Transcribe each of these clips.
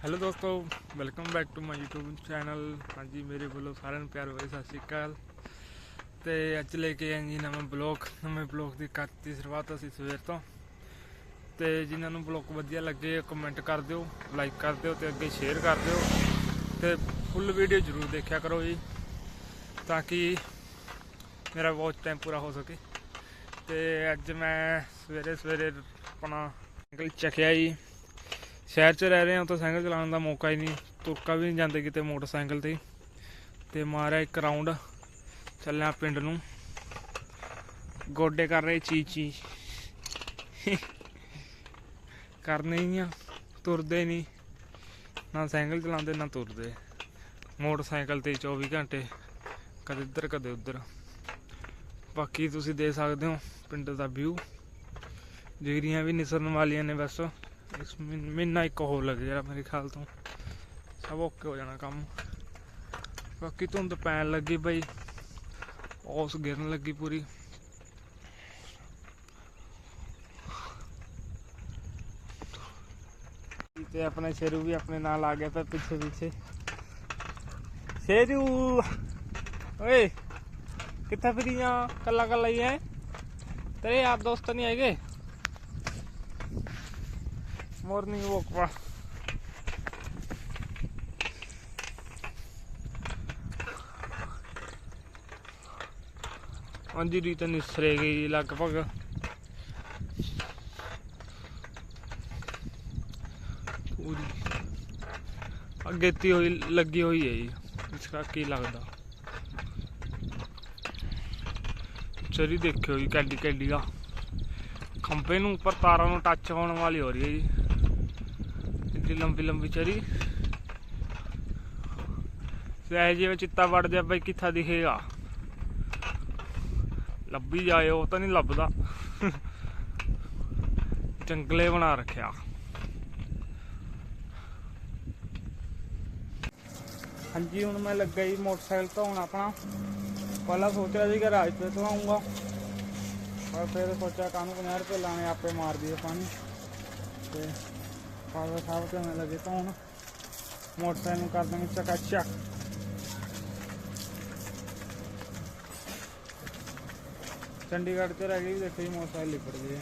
Hello ਦੋਸਤੋ welcome back to my YouTube channel ਹਾਂਜੀ ਮੇਰੇ ਵੱਲੋਂ ਸਾਰਿਆਂ ਨੂੰ ਪਿਆਰ ਭਰੀ ਸਤਿ ਸ਼੍ਰੀ ਅਕਾਲ ਤੇ ਅੱਜ ਲੈ ਕੇ ਆਏ ਜੀ ਨਵਾਂ ਬਲੌਗ ਨਵੇਂ ਬਲੌਗ ਦੀ ਕਰਤੀ ਸ਼ੁਰੂਆਤ ਅਸੀਂ ਸਵੇਰ ਤੋਂ ਤੇ ਜਿਨ੍ਹਾਂ ਨੂੰ ਬਲੌਗ ਵਧੀਆ ਲੱਗੇ ਕਮੈਂਟ ਕਰ ਦਿਓ ਲਾਈਕ ਕਰ ਦਿਓ ਤੇ ਅੱਗੇ ਸ਼ੇਅਰ ਕਰ ਦਿਓ ਤੇ ਫੁੱਲ ਵੀਡੀਓ ਜ਼ਰੂਰ ਦੇਖਿਆ ਕਰੋ ਜੀ ਤਾਂ ਕਿ ਮੇਰਾ ਵਾਚ ਟਾਈਮ ਪੂਰਾ ਹੋ ਸਕੇ ਤੇ ਅੱਜ ਮੈਂ ਸਵੇਰੇ ਸਵੇਰੇ ਆਪਣਾ ਨਿਕਲ ਚੱਕਿਆ ਜੀ ਸ਼ਹਿਰ 'ਚ ਰਹਿ ਰਹੇ ਹਾਂ ਤਾਂ ਸਾਈਕਲ ਚਲਾਉਣ ਦਾ ਮੌਕਾ ਹੀ ਨਹੀਂ। ਤੁਰਕਾ ਵੀ ਨਹੀਂ ਜਾਂਦੇ ਕਿਤੇ ਮੋਟਰਸਾਈਕਲ ਤੇ ਤੇ ਮਾਰਿਆ ਇੱਕ ਰਾਉਂਡ ਚੱਲਿਆ ਪਿੰਡ ਨੂੰ। ਗੋਡੇ ਕਰ ਰਹੇ ਚੀ ਚੀ ਕਰਨੇ ਹੀ ਆ। ਤੁਰਦੇ ਨਹੀਂ। ਨਾ ਸਾਈਕਲ ਚਲਾਉਂਦੇ, ਨਾ ਤੁਰਦੇ। ਮੋਟਰਸਾਈਕਲ ਤੇ 24 ਘੰਟੇ। ਕਦੇ ਇੱਧਰ, ਕਦੇ ਉੱਧਰ। ਬਾਕੀ ਤੁਸੀਂ ਦੇ ਸਕਦੇ ਹੋ ਪਿੰਡ ਦਾ ਵਿਊ ਜਿਗਰੀਆਂ ਵੀ ਨਿਸਰਨ ਵਾਲੀਆਂ ਨੇ ਬਸ। ਇਸ ਮਹੀਨਾ ਇੱਕ ਹੋਰ ਲੱਗ ਜਾਣਾ ਮੇਰੇ ਖਿਆਲ ਤੋਂ। ਸਭ ਓਕੇ ਹੋ ਜਾਣਾ ਕੰਮ। ਬਾਕੀ ਧੁੰਦ ਪੈਣ ਲੱਗੀ ਬਈ। ਔਸ ਗਿਰਨ ਲੱਗੀ ਪੂਰੀ। ਤੇ ਆਪਣੇ ਸ਼ੇਰੂ ਵੀ ਆਪਣੇ ਨਾਲ ਆ ਗਿਆ ਤਾਂ ਪਿੱਛੇ ਪਿੱਛੇ ਸ਼ੇਰੂ! ਓਏ! ਕਿੱਥੇ ਫਿਰੀਆਂ? ਕੱਲਾ ਕੱਲਾ ਹੀ ਹੈ ਤੇਰੇ ਯਾਰ ਦੋਸਤ ਨਹੀਂ ਹੈਗੇ? ਮੋਰਨਿੰਗ ਵਾਕ ਵਾ ਹਾਂਜੀ ਤਾਂ ਨਿਸਰੇ ਗਈ ਲਗਭਗ। ਪੂਰੀ। ਅੱਗੇ ਹੋਈ, ਲੱਗੀ ਹੋਈ ਹੈ ਜੀ। ਇਸ ਦਾ ਕੀ ਲੱਗਦਾ। ਚਰੀ ਦੇਖਿਓ ਜੀ ਕੈਡੀ ਕੈਡੀ ਦਾ ਖੰਭੇ ਨੂੰ ਉੱਪਰ ਤਾਰਾਂ ਨੂੰ ਟੱਚ ਹੋਣ ਵਾਲੀ ਹੋ ਰਹੀ ਹੈ ਜੀ। ਇੱਡੀ ਲੰਬੀ ਲੰਬੀ ਚਰੀ ਸਹਿ ਜਿਵੇਂ ਚਿੱਤਾ ਵੜ ਜਾ ਬਈ ਕਿੱਥਾ ਦਿਖੇਗਾ ਲੱਭੀ ਜਾਏ, ਉਹ ਤਾਂ ਨਹੀਂ ਲੱਭਦਾ। ਜੰਗਲੇ ਬਣਾ ਰੱਖਿਆ। ਹਾਂਜੀ, ਹੁਣ ਮੈਂ ਲੱਗਾ ਜੀ ਮੋਟਰਸਾਈਕਲ ਧੋਣ ਆਪਣਾ। ਪਹਿਲਾਂ ਸੋਚਿਆ ਸੀ ਕਿ ਰਾਜ ਤੇ ਧਵਾਉਂਗਾ ਪਰ ਫਿਰ ਸੋਚਿਆ ਕਾਹਨੂੰ 50 ਰੁਪਏ ਲਾਣੇ ਆਪੇ ਮਾਰ ਦਈਏ ਪਾਣੀ ਤੇ ਫਾਦਰ ਸਾਹਿਬ ਤੇ ਮੈਂ ਲੱਗੇ ਧੋਣ ਮੋਟਰਸਾਈਕਲ ਨੂੰ ਕਰ ਦਾਂਗੇ ਚੱਕਾ ਚੱਕ ਚੰਡੀਗੜ੍ਹ ਤੇ ਰਹਿ ਗਈ ਵੀ ਦੇਖੋ ਜੀ ਮੋਟਰਸਾਈਕਲ ਲਿਪੜ ਗਏ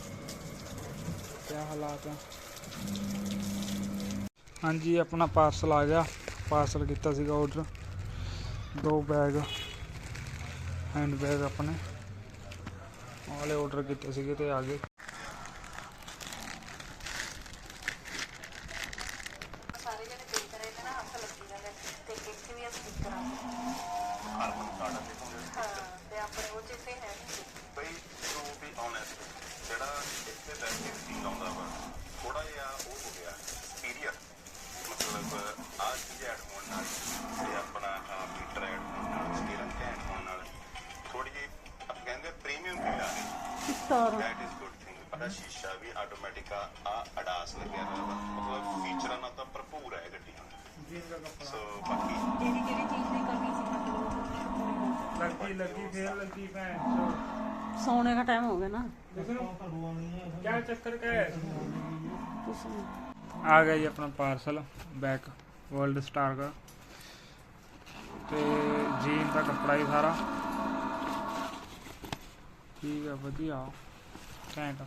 ਕਿਆ ਹਾਲਾਤ ਆ ਹਾਂਜੀ ਆਪਣਾ ਪਾਰਸਲ ਆ ਗਿਆ ਪਾਰਸਲ ਕੀਤਾ ਸੀਗਾ ਆਰਡਰ ਦੋ ਬੈਗ ਹੈਂਡ ਬੈਗ ਆਪਣੇ ਆਹ ਵਾਲੇ ਆਰਡਰ ਕੀਤੇ ਸੀਗੇ ਤੇ ਆ ਗਏ ਸਾਰੇ ਜਣੇ ਦੇਖ ਰਹੇ ਨੇ ਨਾ ਹੱਥ ਲੱਗੀ ਜਾਂਦੇ ਤੇ ਇੱਥੇ ਵੀ ਅਸੀਂ ਦਿੱਕਤ ਆ ਹਾਂ ਤੇ ਆਪਣੇ ਉਹ ਜਿੱਥੇ ਹੈ ਨਹੀਂ ਬਈ ਟੂ ਬੀ ਓਨੈਸਟ ਜਿਹੜਾ ਇੱਥੇ ਬੈਠ ਕੇ ਸੀ ਲਾਉਂਦਾ ਵਾ ਥੋੜਾ ਜਿਹਾ ਉਹ ਹੋ ਗਿਆ ਪੀਰੀਅਡ ਮਤਲਬ ਆਹ ਚੀਜ਼ ਐਡ ਹੋਣ ਨਾਲ ਤੇ ਆਪਣਾ ਮੀਟਰ ਐਡ ਹੋਣ ਨਾਲ ਸਟੀਅਰਿੰਗ ਐਡ ਹੋਣ ਨਾਲ ਥੋੜੀ ਜਿਹੀ ਆਪਾਂ ਕਹਿੰਦੇ ਪ੍ਰੀਮੀਅਮ ਫੀਲ ਆ ਗਈ ਦੈਟ ਇਜ਼ ਪਤਾ ਸ਼ੀਸ਼ਾ ਵੀ ਆਟੋਮੈਟਿਕ ਆ ਆ ਅਡਾਸ ਲੱਗਿਆ ਹੋਇਆ ਵਾ ਮਤਲਬ ਫੀਚਰਾਂ ਨਾਲ ਤਾਂ ਭਰਪੂਰ ਹੈ ਇਹ ਗੱਡੀ ਹੁਣ ਸੋ ਬਾਕੀ ਜਿਹੜੀ ਜਿਹੜੀ ਚੀਜ਼ ਦੀ ਕਮੀ ਸੀ? ਮਤਲਬ ਉਹ ਪੂਰੀ ਹੋ ਲੱਗੀ ਲੱਗੀ ਫੇਰ ਲੱਗੀ ਭੈਣ ਗਈ। ਸੌਣੇ ਦਾ ਟਾਈਮ ਹੋ ਗਿਆ ਨਾ। ਕੀ ਚੱਕਰ ਕਾ ਹੈ? ਆ ਗਿਆ ਜੀ ਆਪਣਾ ਪਾਰਸਲ ਬੈਕ ਵਰਲਡ ਸਟਾਰ ਦਾ। ਤੇ ਜੀਨ ਦਾ ਕੱਪੜਾ ਹੀ ਸਾਰਾ। ਠੀਕ ਹੈ ਵਧੀਆ। ਘੈਂਟ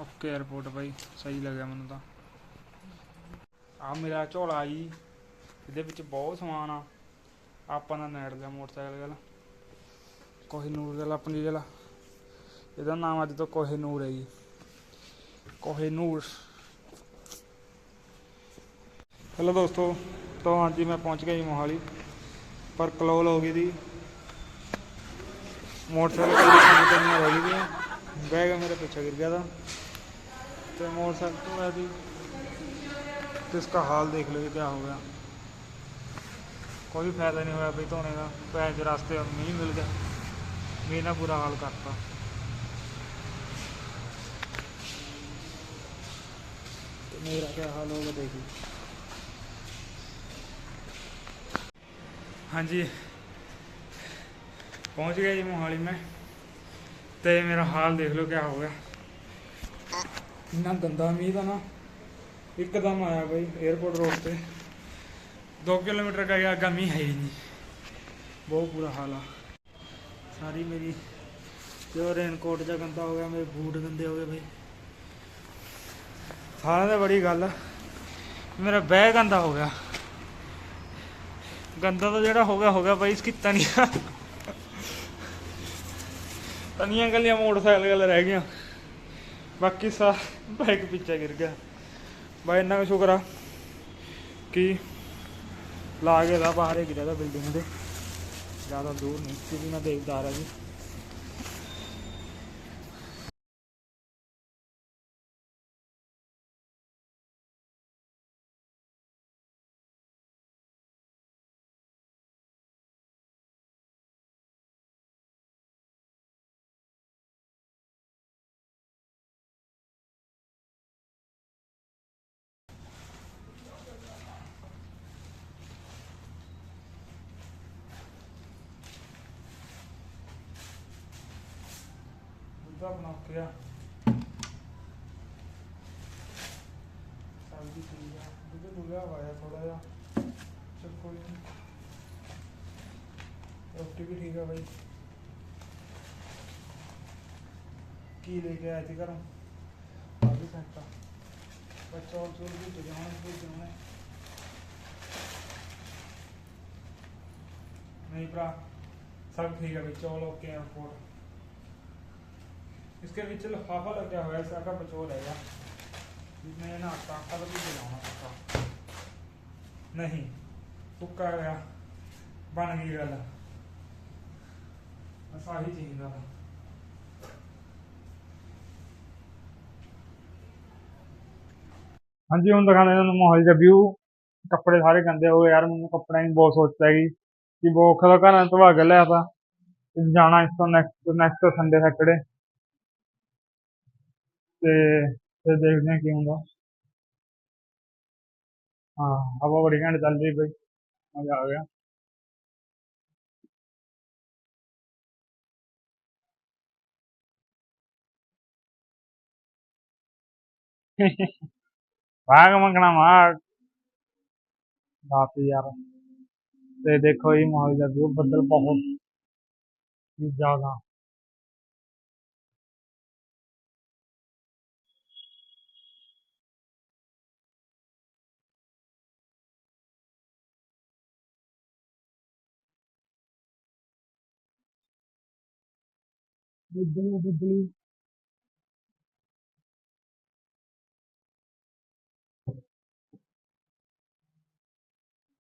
ਓਕੇ 에어ਪੋਰਟ ਬਾਈ, ਸਹੀ ਲੱਗਿਆ ਮੈਨੂੰ ਤਾਂ। ਆ ਮੇਰਾ ਝੋਲਾ ਜੀ, ਇਹਦੇ ਵਿੱਚ ਬਹੁਤ ਸਮਾਨ ਆ। ਆਪਾਂ ਦਾ ਨੈਟ ਦਾ ਮੋਟਰਸਾਈਕਲ ਗੱਲ ਕੋਹੀਨੂਰ ਦਾ ਆਪਣੀ ਜਿਹੜਾ ਇਹਦਾ ਨਾਮ ਅੱਜ ਤੋਂ ਕੋਹੀਨੂਰ ਹੈ ਜੀ। ਕੋਹੀਨੂਰ ਹੈਲੋ ਦੋਸਤੋ, ਤਾਂ ਹਾਂਜੀ ਮੈਂ ਪਹੁੰਚ ਗਿਆ ਜੀ ਮੋਹਾਲੀ। ਪਰ ਕਲੋਲ ਹੋ ਗਈ ਦੀ ਮੋਟਰਸਾਈਕਲ ਦੀ ਕੰਪਨੀਆਂ ਰਹਿ ਗਈਆਂ ਬੈਗ ਮੇਰੇ ਪਿੱਛੇ ਗਿਰ ਗਿਆ था ਤੇ ਮੋਟਰਸਾਈਕਲ ਤੋਂ ਆਇਆ ਸੀ तो इसका हाल देख लो ये क्या हो गया कोई फायदा नहीं होया भाई धोने का भैन च रास्ते मीह मिल गया मीह ने बुरा हाल करता तो मेरा क्या हाल होगा देखिए ਹਾਂਜੀ। ਪਹੁੰਚ ਗਿਆ ਜੀ ਮੋਹਾਲੀ ਮੈਂ। ਤੇ ਮੇਰਾ ਹਾਲ ਦੇਖ ਲਓ ਕਿਆ ਹੋ ਗਿਆ। ਇੰਨਾ ਗੰਦਾ ਮੀਂਹ ਦਾ ਨਾ, ਇੱਕਦਮ ਆਇਆ ਬਈ 에어ਪੋਰਟ ਰੋਡ ਤੇ। 2 ਕਿਲੋਮੀਟਰ ਕਾ ਅੱਗਾ ਮੀਂਹ ਹੈ ਹੀ ਨਹੀਂ। ਬਹੁਤ ਬੁਰਾ ਹਾਲ ਆ। ਸਾਰੀ ਮੇਰੀ ਜੋ ਰੇਨਕੋਟ ਜਾਂ ਗੰਦਾ ਹੋ ਗਿਆ, ਮੇਰੇ ਬੂਟ ਗੰਦੇ ਹੋ ਗਏ ਬਈ। ਸਾਰਿਆਂ ਦਾ ਬੜੀ ਗੱਲ ਮੇਰਾ ਬੈਗ ਗੰਦਾ ਹੋ ਗਿਆ। ਗੰਦਾ ਤਾਂ ਜਿਹੜਾ ਹੋ ਗਿਆ ਹੋ ਗਿਆ ਬਾਈ ਇਸकी ਤਨੀਆਂ। ਤਨੀਆਂ ਗਲੀਆਂ ਮੋਟਰਸਾਈਕਲ ਗਲ ਰਹਿ ਗਈਆਂ। ਬਾਕੀ ਸਾ ਬਾਈਕ ਪਿੱਛੇ ਗਿਰ ਗਿਆ। ਬਾਈ, ਇੰਨਾ ਕੁ ਸ਼ੁਕਰ ਆ ਕਿ ਲਾ ਕੇ ਦਾ ਬਾਹਰ ਹੀ ਗਿਰਿਆ ਦਾ ਬਿਲਡਿੰਗ ਦੇ। ਜ਼ਿਆਦਾ ਦੂਰ ਨਹੀਂ, ਕਿਉਂਕਿ ਮੈਂ ਦੇਖਦਾ ਆ ਰਿਹਾ ਜੀ। ਚੁੱਲ੍ਹਾ ਬਣਾ ਕੇ ਆ। ਸਬਜ਼ੀ ਪੀ ਆ। ਦੁੱਧ ਦੁੱਲਾ ਆਇਆ ਥੋੜਾ ਜਿਹਾ। ਚਲ ਕੋਈ ਨਹੀਂ ਰੋਟੀ ਵੀ ਠੀਕ ਆ ਬਾਈ। ਕੀ ਲੈ ਕੇ ਆਇਆ ਸੀ ਘਰੋਂ? ਆਲੂ ਸੈਂਟਾ ਬੱਚਾ ਹੋਰ ਚੋਰ ਵੀ ਤੁਜਾਣ ਵੀ ਜਾਣੇ ਨਹੀਂ ਭਰਾ, ਸਭ ਠੀਕ ਆ ਬਈ। ਚੌਲ ਓਕੇ ਆ ਰਿਪੋਰਟ इसके बीच लिफाफा लगा हुआ है इसका का बचो रहेगा जिसमें ये ना टाका तो भी दिलाना पक्का नहीं तुक्का गया बन गई गल बस आही चाहिए था ਹਾਂਜੀ ਹੁਣ ਦਿਖਾਉਂਦੇ ਤੁਹਾਨੂੰ ਮਾਹੌਲ ਦਾ ਵਿਊ ਕੱਪੜੇ ਸਾਰੇ ਗੰਦੇ ਹੋ ਗਏ ਯਾਰ ਮੈਨੂੰ ਕੱਪੜਿਆਂ ਦੀ ਬਹੁਤ ਸੋਚ ਪੈ ਗਈ ਕਿ ਬਹੁਤ ਔਖਾ ਦਾ ਘਰਾਂ ਤੋਂ ਭਾਗ ਲਿਆ ਤਾ ਤੇ ਜਾਣਾ ਇਸ ਤੋਂ ਨੈਕਸਟ ਨੈਕਸਟ ਸੰਡੇ ਸੈਟਰਡੇ ਤੇ ਫਿਰ ਦੇਖਦੇ ਹਾਂ ਕੀ ਹੁੰਦਾ। ਹਾਂ, ਹਵਾ ਬੜੀ ਘੈਂਟ ਚੱਲ ਰਹੀ ਬਈ, ਮਜ਼ਾ ਆ ਗਿਆ। ਭਾਗ ਮੰਗਣਾ ਮਾਰ ਬਾਪ ਯਾਰ, ਤੇ ਦੇਖੋ ਇਹ ਮਾਹੌਲ ਦਾ ਵਿਊ, ਬੱਦਲ ਬਹੁਤ ਜ਼ਿਆਦਾ। ਬੱਦਲ ਬੱਦਲੀ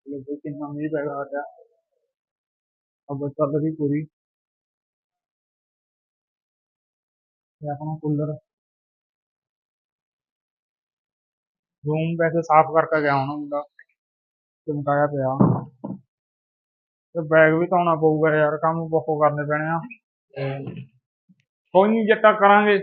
ਲੋਕ ਕਿੰਨਾ ਮੀਂਹ ਪੈ ਰਿਹਾ ਸਾਡਾ अब ਚੱਲ ਰਹੀ ਪੂਰੀ। ਤੇ ਆਪਣਾ ਕੂਲਰ। ਰੂਮ ਵੈਸੇ ਸਾਫ਼ ਕਰਕੇ ਗਿਆ ਹੁਣ ਮੁੰਡਾ। ਚਮਕਾਇਆ ਪਿਆ। ਤੇ ਬੈਗ ਵੀ ਧੋਣਾ ਪਊਗਾ ਯਾਰ ਕੰਮ ਬਹੁਤ ਕਰਨੇ ਪੈਣੇ ਆ। ਤੇ ਕੋਈ ਨਹੀਂ ਜੱਟਾ ਕਰਾਂਗੇ।